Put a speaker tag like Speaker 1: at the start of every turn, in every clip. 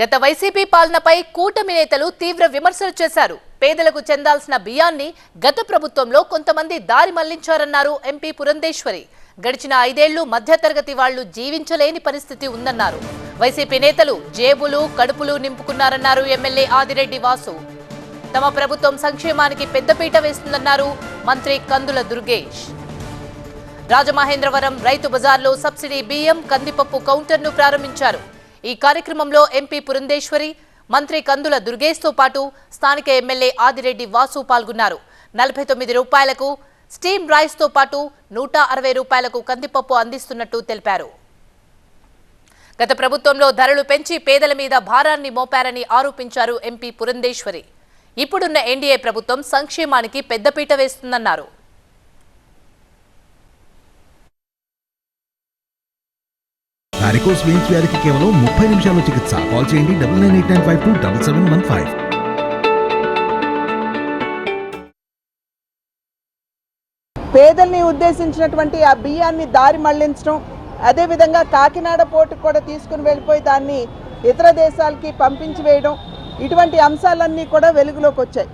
Speaker 1: గత వైసీపీ పాలనపై కూటమి నేతలు తీవ్ర విమర్శలు చేశారు. పేదలకు చెందాల్సిన బియ్యాన్ని గత ప్రభుత్వంలో కొంతమంది దారి మళ్ళించారన్నారు ఎంపీ పురంధేశ్వరి. గడిచిన ఐదేళ్ళు మధ్యతరగతి వాళ్ళు జీవించలేని పరిస్థితి ఉందన్నారు. వైసీపీ నేతలు జేబులు కడుపులు నింపుకున్నారన్నారు ఎమ్మెల్యే ఆదిరెడ్డి వాసు. తమ ప్రభుత్వం సంక్షేమానికి పెద్దపీట వేస్తుందన్నారు మంత్రి కందుల దుర్గేష్. రాజమహేంద్రవరం రైతు బజార్లో సబ్సిడీ బియ్యం కందిపప్పు కౌంటర్ను ప్రారంభించారు. ఈ కార్యక్రమంలో ఎంపీ పురంధేశ్వరి మంత్రి కందుల దుర్గేష్తో పాటు స్థానిక ఎమ్మెల్యే ఆదిరెడ్డి వాసు పాల్గొన్నారు. నలభై తొమ్మిది రూపాయలకు స్టీమ్ రైస్తో పాటు నూట అరవై రూపాయలకు కందిపప్పు అందిస్తున్నట్టు తెలిపారు. గత ప్రభుత్వంలో ధరలు పెంచి పేదల మీద భారాన్ని మోపారని ఆరోపించారు ఎంపీ పురంధేశ్వరి. ఇప్పుడున్న ఎన్డీఏ ప్రభుత్వం సంక్షేమానికి పెద్దపీట వేస్తుందన్నారు.
Speaker 2: వారికోస్ వెయిన్స్ వ్యాధికి కేవలం ముప్పై నిమిషాల్లో చికిత్స. కాల్ చేయండి double nine eight nine five two double seven one five
Speaker 3: పేదల్ని ఉద్దేశించినటువంటి ఆ బియ్యాన్ని దారి మళ్ళించడం అదేవిధంగా కాకినాడ పోర్టుకు కూడా తీసుకుని వెళ్ళిపోయి దాన్ని ఇతర దేశాలకి పంపించి వేయడం ఇటువంటి అంశాలన్నీ కూడా వెలుగులోకి వచ్చాయి.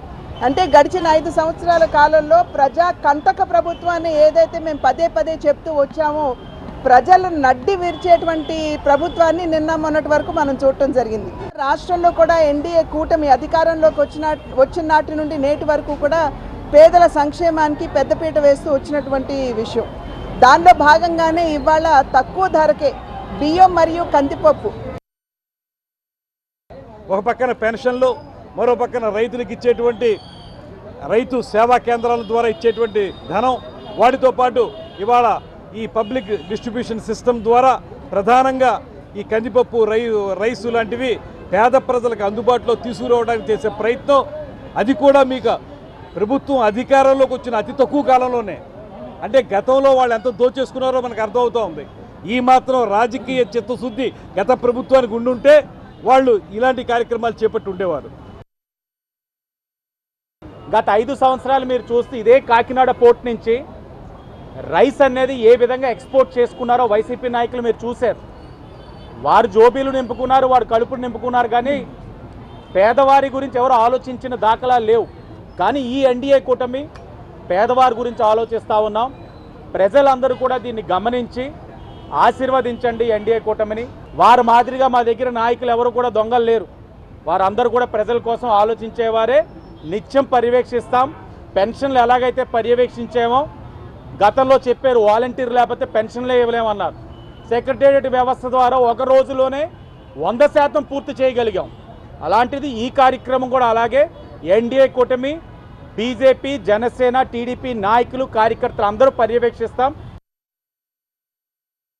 Speaker 3: అంటే గడిచిన ఐదు సంవత్సరాల కాలంలో ప్రజా కంటక ప్రభుత్వాన్ని ఏదైతే మేము పదే పదే చెప్తూ వచ్చామో ప్రజలు నడ్డి విరిచేటువంటి ప్రభుత్వాన్ని నిన్న మొన్నటి వరకు మనం చూడటం జరిగింది. రాష్ట్రంలో కూడా ఎన్డీఏ కూటమి అధికారంలోకి వచ్చిన వచ్చిన నాటి నుండి నేటి వరకు కూడా పేదల సంక్షేమానికి పెద్దపీట వేస్తూ వచ్చినటువంటి విషయం. దానిలో భాగంగానే ఇవాళ తక్కువ ధరకే బియ్యం మరియు కందిపప్పు.
Speaker 4: ఒక పక్కన పెన్షన్లు మరో పక్కన రైతులకు ఇచ్చేటువంటి రైతు సేవా కేంద్రాల ద్వారా ఇచ్చేటువంటి ధనం వాటితో పాటు ఇవాళ ఈ పబ్లిక్ డిస్ట్రిబ్యూషన్ సిస్టమ్ ద్వారా ప్రధానంగా ఈ కందిపప్పు రై రైసు లాంటివి పేద ప్రజలకు అందుబాటులో తీసుకురావడానికి చేసే ప్రయత్నం. అది కూడా మీకు ప్రభుత్వం అధికారంలోకి వచ్చిన అతి తక్కువ కాలంలోనే. అంటే గతంలో వాళ్ళు ఎంత దోచేసుకున్నారో మనకు అర్థమవుతూ ఉంది. ఈ మాత్రం రాజకీయ చిత్తశుద్ధి గత ప్రభుత్వానికి ఉండుంటే వాళ్ళు ఇలాంటి కార్యక్రమాలు చేపట్టి ఉండేవారు.
Speaker 5: గత ఐదు సంవత్సరాలు మీరు చూస్తే ఇదే కాకినాడ పోర్ట్ నుంచి రైస్ అనేది ఏ విధంగా ఎక్స్పోర్ట్ చేసుకున్నారో వైసీపీ నాయకులు మీరు చూశారు. వారు జోబీలు నింపుకున్నారు వారు కడుపులు నింపుకున్నారు కానీ పేదవారి గురించి ఎవరు ఆలోచించిన దాఖలా లేవు. కానీ ఈ ఎన్డీఏ కూటమి పేదవారి గురించి ఆలోచిస్తూ ఉన్నాం. ప్రజలందరూ కూడా దీన్ని గమనించి ఆశీర్వదించండి ఎన్డీఏ కూటమిని. వారు మాదిరిగా మా దగ్గర నాయకులు ఎవరు కూడా దొంగలు లేరు. వారందరూ కూడా ప్రజల కోసం ఆలోచించేవారే. నిత్యం పర్యవేక్షిస్తాం. పెన్షన్లు ఎలాగైతే పర్యవేక్షించామో గతంలో చెప్పారు వాలంటీర్ లేకపోతే పెన్షన్లే ఇవ్వలేమన్నారు. సెక్రటేరియట్ వ్యవస్థ ద్వారా ఒక రోజులోనే వంద శాతం పూర్తి చేయగలిగాం. అలాంటిది ఈ కార్యక్రమం కూడా అలాగే ఎన్డీఏ కూటమి బీజేపీ జనసేన టీడీపీ నాయకులు కార్యకర్తలు అందరూ పర్యవేక్షిస్తాం.